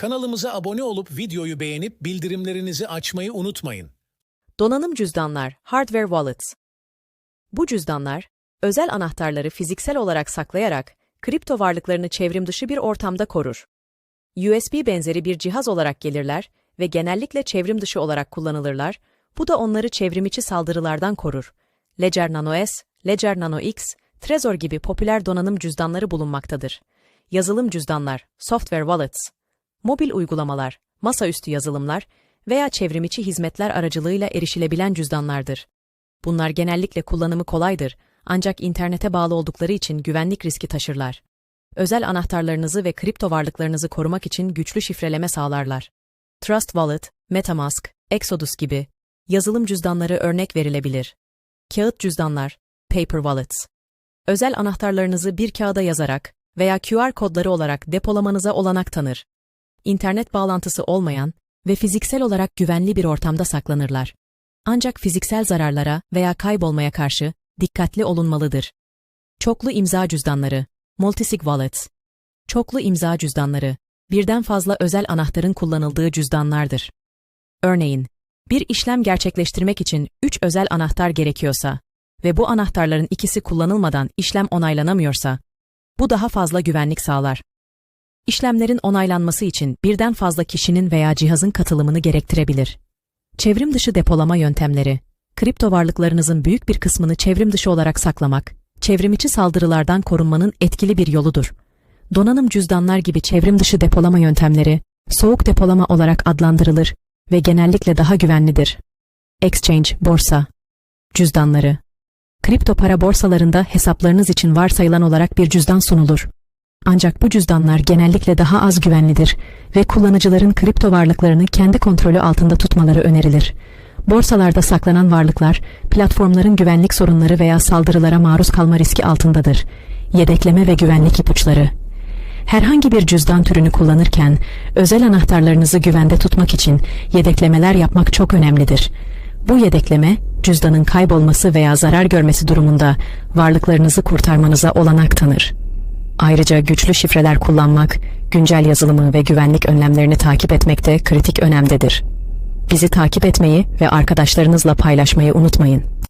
Kanalımıza abone olup videoyu beğenip bildirimlerinizi açmayı unutmayın. Donanım cüzdanlar, hardware wallets. Bu cüzdanlar, özel anahtarları fiziksel olarak saklayarak kripto varlıklarını çevrim dışı bir ortamda korur. USB benzeri bir cihaz olarak gelirler ve genellikle çevrim dışı olarak kullanılırlar. Bu da onları çevrimiçi saldırılardan korur. Ledger Nano S, Ledger Nano X, Trezor gibi popüler donanım cüzdanları bulunmaktadır. Yazılım cüzdanlar, software wallets, mobil uygulamalar, masaüstü yazılımlar veya çevrimiçi hizmetler aracılığıyla erişilebilen cüzdanlardır. Bunlar genellikle kullanımı kolaydır ancak internete bağlı oldukları için güvenlik riski taşırlar. Özel anahtarlarınızı ve kripto varlıklarınızı korumak için güçlü şifreleme sağlarlar. Trust Wallet, MetaMask, Exodus gibi yazılım cüzdanları örnek verilebilir. Kağıt cüzdanlar, Paper Wallets. Özel anahtarlarınızı bir kağıda yazarak veya QR kodları olarak depolamanıza olanak tanır. İnternet bağlantısı olmayan ve fiziksel olarak güvenli bir ortamda saklanırlar. Ancak fiziksel zararlara veya kaybolmaya karşı dikkatli olunmalıdır. Çoklu imza cüzdanları, multisig wallets. Çoklu imza cüzdanları, birden fazla özel anahtarın kullanıldığı cüzdanlardır. Örneğin, bir işlem gerçekleştirmek için 3 özel anahtar gerekiyorsa ve bu anahtarların ikisi kullanılmadan işlem onaylanamıyorsa, bu daha fazla güvenlik sağlar. İşlemlerin onaylanması için birden fazla kişinin veya cihazın katılımını gerektirebilir. Çevrim dışı depolama yöntemleri, kripto varlıklarınızın büyük bir kısmını çevrim dışı olarak saklamak, çevrimiçi saldırılardan korunmanın etkili bir yoludur. Donanım cüzdanlar gibi çevrim dışı depolama yöntemleri, soğuk depolama olarak adlandırılır ve genellikle daha güvenlidir. Exchange, borsa, cüzdanları. Kripto para borsalarında hesaplarınız için varsayılan olarak bir cüzdan sunulur. Ancak bu cüzdanlar genellikle daha az güvenlidir ve kullanıcıların kripto varlıklarını kendi kontrolü altında tutmaları önerilir. Borsalarda saklanan varlıklar, platformların güvenlik sorunları veya saldırılara maruz kalma riski altındadır. Yedekleme ve güvenlik ipuçları. Herhangi bir cüzdan türünü kullanırken, özel anahtarlarınızı güvende tutmak için yedeklemeler yapmak çok önemlidir. Bu yedekleme, cüzdanın kaybolması veya zarar görmesi durumunda varlıklarınızı kurtarmanıza olanak tanır. Ayrıca güçlü şifreler kullanmak, güncel yazılımı ve güvenlik önlemlerini takip etmekte kritik önemdedir. Bizi takip etmeyi ve arkadaşlarınızla paylaşmayı unutmayın.